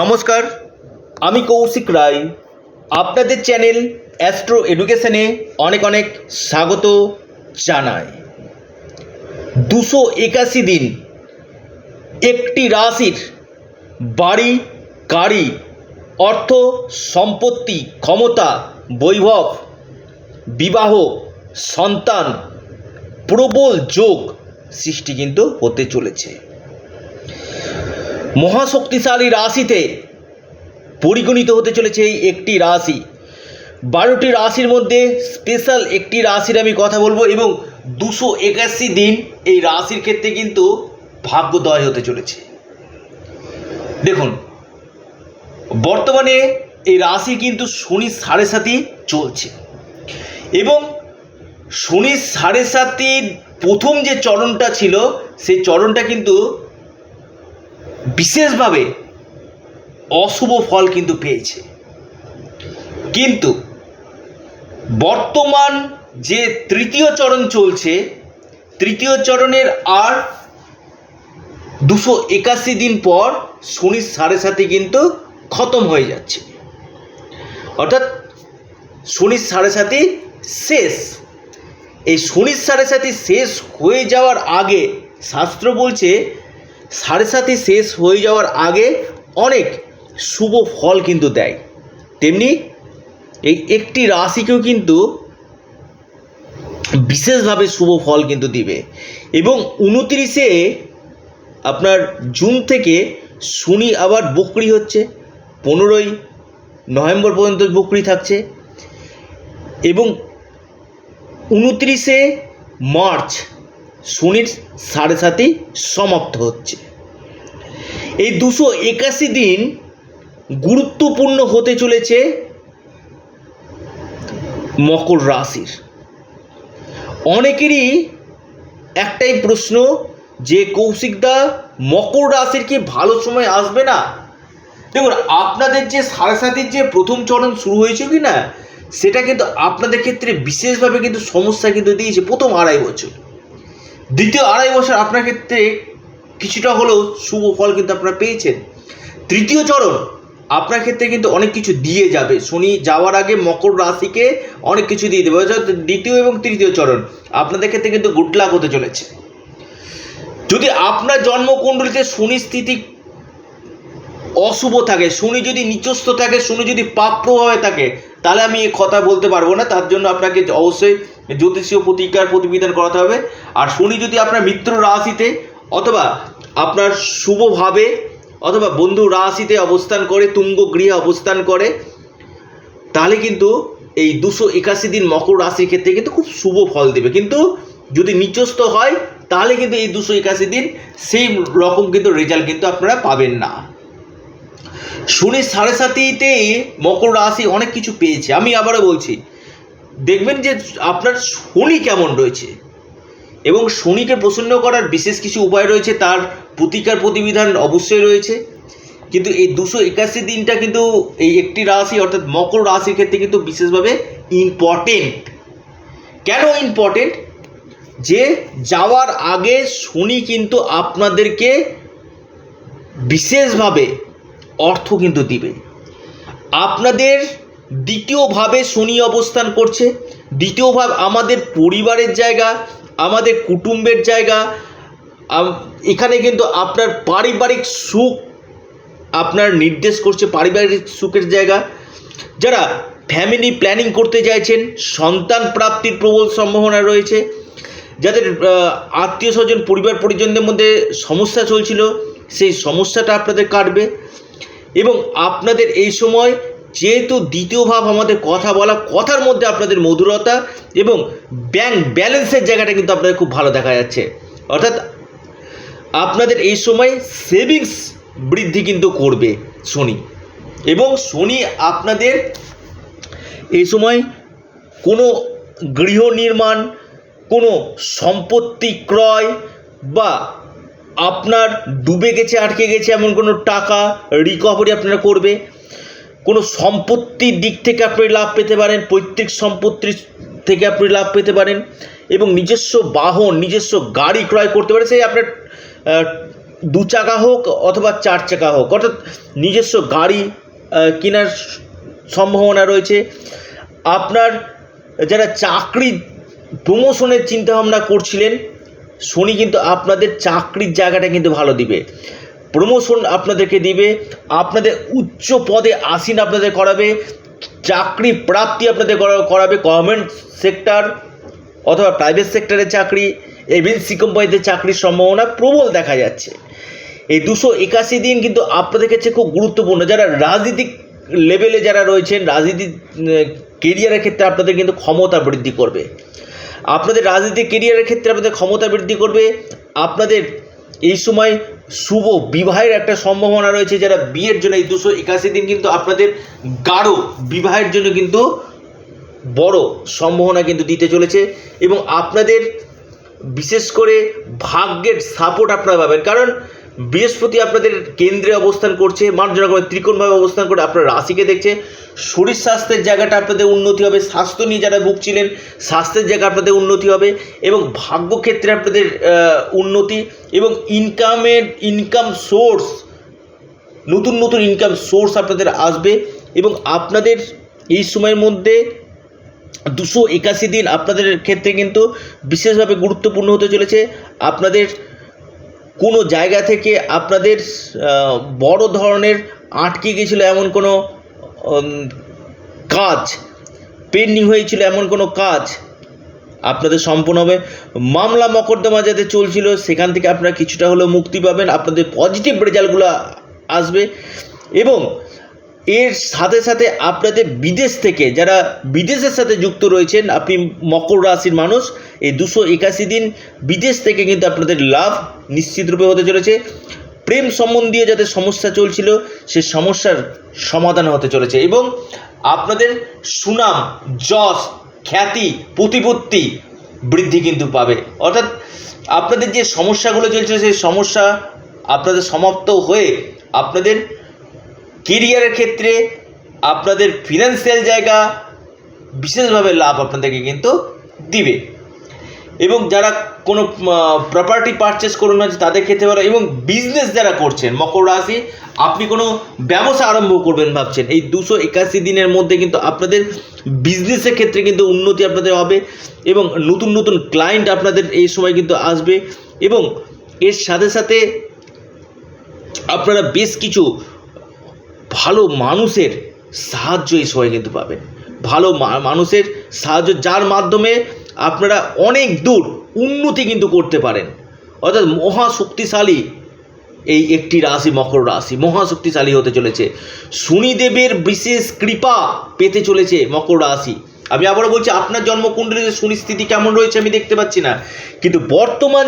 নমস্কার, আমি কৌশিক রায়। আপনাদের চ্যানেল অ্যাস্ট্রো এডুকেশনে অনেক অনেক স্বাগত জানাই। দুশো একাশি দিন একটি রাশির বাড়ি, গাড়ি, অর্থ, সম্পত্তি, ক্ষমতা, বৈভব, বিবাহ, সন্তান, প্রবল যোগ সৃষ্টি কিন্তু হতে চলেছে। মহাশক্তিশালী রাশিতে পরিগণিত হতে চলেছে এই একটি রাশি। বারোটি রাশির মধ্যে স্পেশাল একটি রাশির আমি কথা বলব এবং দুশো একাশি দিন এই রাশির ক্ষেত্রে কিন্তু ভাগ্যদয় হতে চলেছে। দেখুন, বর্তমানে এই রাশি কিন্তু শনি সাড়ে সাতই চলছে এবং শনি সাড়ে সাতির প্রথম যে চরণটা ছিল, সেই চরণটা কিন্তু বিশেষভাবে অশুভ ফল কিন্তু পেয়েছে। কিন্তু বর্তমান যে তৃতীয় চরণ চলছে, তৃতীয় চরণের আর দুশো একাশি দিন পর শনির সাড়ে সাথে কিন্তু খতম হয়ে যাচ্ছে। অর্থাৎ শনির সাড়ে সাথে শেষ। এই শনির সাড়ে সাথে শেষ হয়ে যাওয়ার আগে শাস্ত্র বলছে সাড়ে সাথে শেষ হয়ে যাওয়ার আগে অনেক শুভ ফল কিন্তু দেয়। তেমনি এই একটি রাশিকেও কিন্তু বিশেষভাবে শুভ ফল কিন্তু দিবে। এবং উনত্রিশে আপনার জুন থেকে শনি আবার বকরি হচ্ছে, পনেরোই নভেম্বর পর্যন্ত বকরি থাকছে। এবং উনত্রিশে মার্চ শনির সাড়ে সাতই সমাপ্ত হচ্ছে। এই দুশো একাশি দিন গুরুত্বপূর্ণ হতে চলেছে মকর রাশির। অনেকেরই একটাই প্রশ্ন যে কৌশিকদা মকর রাশির কি ভালো সময় আসবে না? দেখুন, আপনাদের যে সাড়ে সাতির যে প্রথম চরণ শুরু হয়েছে কি না সেটা কিন্তু আপনাদের ক্ষেত্রে বিশেষভাবে কিন্তু সমস্যা কিন্তু দিয়েছে প্রথম আড়াই বছর। দ্বিতীয় আড়াই বছর আপনার ক্ষেত্রে কিছুটা হলেও শুভ ফল কিন্তু আপনারা পেয়েছেন। তৃতীয় চরণ আপনার ক্ষেত্রে কিন্তু অনেক কিছু দিয়ে যাবে। শনি যাওয়ার আগে মকর রাশিকে অনেক কিছু দিয়ে দেবে। দ্বিতীয় এবং তৃতীয় চরণ, আপনাদের ক্ষেত্রে কিন্তু গুড লাক হতে চলেছে। যদি আপনার জন্মকুণ্ডলিতে শনি স্থিতি অশুভ থাকে, শনি যদি নিচস্থ থাকে, শনি যদি পাপ প্রভাবে থাকে তাহলে আমি এ কথা বলতে পারব না, তার জন্য আপনাকে অবশ্যই জ্যোতিষীয় প্রতিকার প্রতিবিধান করাতে হবে। আর শনি যদি আপনার মিত্র রাশিতে অথবা আপনার শুভভাবে অথবা বন্ধু রাশিতে অবস্থান করে, তুঙ্গ গৃহে অবস্থান করে, তাহলে কিন্তু এই দুশো একাশি দিন মকর রাশির ক্ষেত্রে কিন্তু খুব শুভ ফল দেবে। কিন্তু যদি নিচস্থ হয়, তাহলে কিন্তু এই দুশো একাশি দিন সেই রকম কিন্তু রেজাল্ট কিন্তু আপনারা পাবেন না। শনি সাড়ে সাতিতে মকর রাশি অনেক কিছু পেয়েছে। আমি আবারও বলছি, দেখবেন যে আপনার শনি কেমন রয়েছে এবং শনিকে প্রসন্ন করার বিশেষ কিছু উপায় রয়েছে, তার প্রতিকার প্রতিবিধান অবশ্যই রয়েছে। কিন্তু এই দুশো একাশি দিনটা কিন্তু এই একটি রাশি অর্থাৎ মকর রাশির ক্ষেত্রে কিন্তু বিশেষভাবে ইম্পর্টেন্ট কেন ইম্পর্টেন্ট যে যাওয়ার আগে শনি কিন্তু আপনাদেরকে বিশেষভাবে অর্থ কিন্তু দিবে। আপনাদের দ্বিতীয়ভাবে শনি অবস্থান করছে। দ্বিতীয় ভাব আমাদের পরিবারের জায়গা, আমাদের কুটুম্বের জায়গা এখানে কিন্তু আপনার পারিবারিক সুখ আপনার নির্দেশ করছে, পারিবারিক সুখের জায়গা। যারা ফ্যামিলি প্ল্যানিং করতে চাইছেন, সন্তান প্রাপ্তির প্রবল সম্ভাবনা রয়েছে। যাদের আত্মীয় স্বজন পরিবার পরিজনদের মধ্যে সমস্যা চলছিল, সেই সমস্যাটা আপনাদের কাটবে। এবং আপনাদের এই সময় যেহেতু দ্বিতীয় ভাব আমাদের কথা বলা, কথার মধ্যে আপনাদের মধুরতা এবং ব্যাংক ব্যালেন্সের জায়গাটা কিন্তু আপনাদের খুব ভালো দেখা যাচ্ছে। অর্থাৎ আপনাদের এই সময় সেভিংস বৃদ্ধি কিন্তু করবে শনি। এবং শনি আপনাদের এই সময় কোনো গৃহ নির্মাণ, কোনো সম্পত্তি ক্রয় বা আপনার ডুবে গেছে, আটকে গেছে এমন কোনো টাকা রিকভারি আপনারা করবে? কোনো সম্পত্তির দিক থেকে আপনি লাভ পেতে পারেন, পৈতৃক সম্পত্তির থেকে আপনি লাভ পেতে পারেন এবং নিজস্ব বাহন, নিজস্ব গাড়ি ক্রয় করতে পারেন, সেই আপনার দু চাকা হোক অথবা চার চাকা হোক। অর্থাৎ নিজস্ব গাড়ি কেনার সম্ভাবনা রয়েছে। আপনার যারা চাকরি প্রমোশনের চিন্তাভাবনা করছিলেন শনি কিন্তু আপনাদের চাকরির জায়গাটা কিন্তু ভালো দিবে। প্রমোশন আপনাদেরকে দিবে, আপনাদের উচ্চ পদে আসীন আপনাদের করাবে, চাকরি প্রাপ্তি আপনাদের করাবে গভর্নমেন্ট সেক্টর অথবা প্রাইভেট সেক্টরের চাকরি এমএনসি কোম্পানিতে চাকরির সম্ভাবনা প্রবল দেখা যাচ্ছে। এই দুশো একাশি দিন কিন্তু আপনাদের কাছে খুব গুরুত্বপূর্ণ। যারা রাজনীতিক লেভেলে যারা রয়েছেন, রাজনীতি কেরিয়ারের ক্ষেত্রে আপনাদের কিন্তু ক্ষমতা বৃদ্ধি করবে। আপনাদের রাজনীতি কেরিয়ারের ক্ষেত্রে আপনাদের ক্ষমতা বৃদ্ধি করবে। আপনাদের এই সময় শুভ বিবাহের একটা সম্ভাবনা রয়েছে যারা বিয়ের জন্য এই দুশো একাশি দিন কিন্তু আপনাদের গাঢ় বিবাহের জন্য কিন্তু বড় সম্ভাবনা কিন্তু দিতে চলেছে এবং আপনাদের বিশেষ করে ভাগ্যের সাপোর্ট আপনারা পাবেন। কারণ বৃহস্পতি আপনাদের কেন্দ্রে অবস্থান করছে মানুষজন রকমের ত্রিকোণভাবে অবস্থান করে আপনার রাশিকে দেখছে। শরীর স্বাস্থ্যের জায়গাটা আপনাদের উন্নতি হবে, স্বাস্থ্য নিয়ে যারা ভুগছিলেন, স্বাস্থ্যের জায়গা আপনাদের উন্নতি হবে এবং ভাগ্যক্ষেত্রে আপনাদের উন্নতি এবং ইনকামের ইনকাম সোর্স নতুন নতুন ইনকাম সোর্স আপনাদের আসবে এবং আপনাদের এই সময়ের মধ্যে দুশো একাশি দিন আপনাদের ক্ষেত্রে কিন্তু বিশেষভাবে গুরুত্বপূর্ণ হতে চলেছে। আপনাদের কোনো জায়গা থেকে আপনাদের বড় ধরনের আটকে গিয়েছিল এমন কোনো কাজ? পেন্ডিং হয়েছিল এমন কোনো কাজ? আপনাদের সম্পূর্ণ হবে। মামলা মকদ্দমা যাতে চলছিল, সেখান থেকে আপনারা কিছুটা হলেও মুক্তি পাবেন। আপনাদের পজিটিভ রেজাল্টগুলো আসবে। এবং এর সাথে সাথে আপনাদের বিদেশ থেকে যারা বিদেশের সাথে যুক্ত রয়েছেন, আপনি মকর রাশির মানুষ, এই দুশো একাশি দিন বিদেশ থেকে কিন্তু আপনাদের লাভ নিশ্চিতরূপে হতে চলেছে। প্রেম সম্বন্ধীয় যাতে সমস্যা চলছিল, সে সমস্যার সমাধান হতে চলেছে এবং আপনাদের সুনাম, যশ, খ্যাতি, প্রতিপত্তি বৃদ্ধি কিন্তু পাবে। অর্থাৎ আপনাদের যে সমস্যাগুলো চলছে, সেই সমস্যা আপনাদের সমাপ্ত হয়ে আপনাদের কেরিয়ারের ক্ষেত্রে আপনাদের ফিনান্সিয়াল জায়গা বিশেষভাবে লাভ আপনাদেরকে কিন্তু দিবে। এবং যারা কোনো প্রপার্টি পারচেস করুন না, তাদের ক্ষেত্রে ভালো এবং বিজনেস যারা করছেন, মকর রাশি, আপনি কোনো ব্যবসা আরম্ভ করবেন ভাবছেন, এই দুশো একাশি দিনের মধ্যে কিন্তু আপনাদের বিজনেসের ক্ষেত্রে কিন্তু উন্নতি আপনাদের হবে এবং নতুন নতুন ক্লায়েন্ট আপনাদের এই সময় কিন্তু আসবে এবং এর সাথে সাথে আপনারা বেশ কিছু মানুষের সাহায্য এই সময় কিন্তু পাবেন। ভালো মানুষের সাহায্য যার মাধ্যমে আপনারা অনেক দূর উন্নতি কিন্তু করতে পারেন। অর্থাৎ মহাশক্তিশালী এই একটি রাশি, মকর রাশি মহাশক্তিশালী হতে চলেছে। শনিদেবের বিশেষ কৃপা পেতে চলেছে মকর রাশি। আমি আবারও বলছি, আপনার জন্মকুণ্ডলীতে সুনিস্থিতি স্থিতি কেমন রয়েছে আমি দেখতে পাচ্ছি না। কিন্তু বর্তমান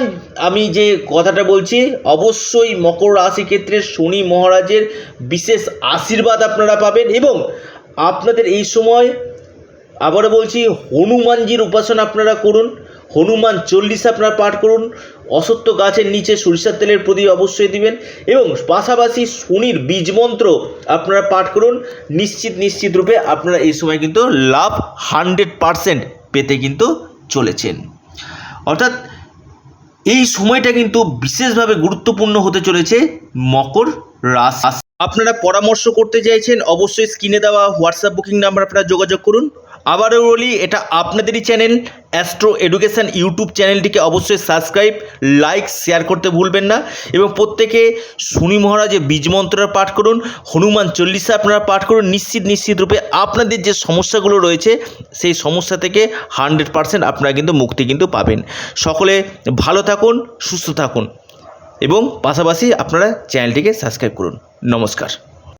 আমি যে কথাটা বলছি, অবশ্যই মকর রাশি ক্ষেত্রে শনি মহারাজের বিশেষ আশীর্বাদ আপনারা পাবেন এবং আপনাদের এই সময় আবারও বলছি, হনুমানজির উপাসনা আপনারা করুন। হনুমান চল্লিশ আপনারা পাঠ করুন, অসত্য গাছের নিচে সরিষার তেলের প্রদীপ অবশ্যই দিবেন, এবং পাশাপাশি শনির বীজ মন্ত্র আপনারা পাঠ করুন, নিশ্চিত নিশ্চিত রূপে আপনারা এই সময় কিন্তু লাভ হান্ড্রেড পারসেন্ট পেতে কিন্তু চলেছেন। অর্থাৎ এই সময়টা কিন্তু বিশেষভাবে গুরুত্বপূর্ণ হতে চলেছে মকর রাশি। আপনারা পরামর্শ করতে চাইছেন, অবশ্যই স্ক্রিনে দেওয়া হোয়াটসঅ্যাপ বুকিং নাম্বার আপনারা যোগাযোগ করুন। আবারও বলি, এটা আপনাদেরই চ্যানেল অ্যাস্ট্রো এডুকেশন ইউটিউব চ্যানেলটিকে অবশ্যই সাবস্ক্রাইব লাইক শেয়ার করতে ভুলবেন না এবং প্রত্যেকে শনি মহারাজের বীজ মন্ত্রটা পাঠ করুন, হনুমান চল্লিশা আপনারা পাঠ করুন, নিশ্চিত নিশ্চিত রূপে আপনাদের যে সমস্যাগুলো রয়েছে, সেই সমস্যা থেকে হান্ড্রেড পারসেন্ট আপনারা কিন্তু মুক্তি কিন্তু পাবেন। সকলে ভালো থাকুন, সুস্থ থাকুন এবং পাশাপাশি আপনারা চ্যানেলটিকে সাবস্ক্রাইব করুন। নমস্কার।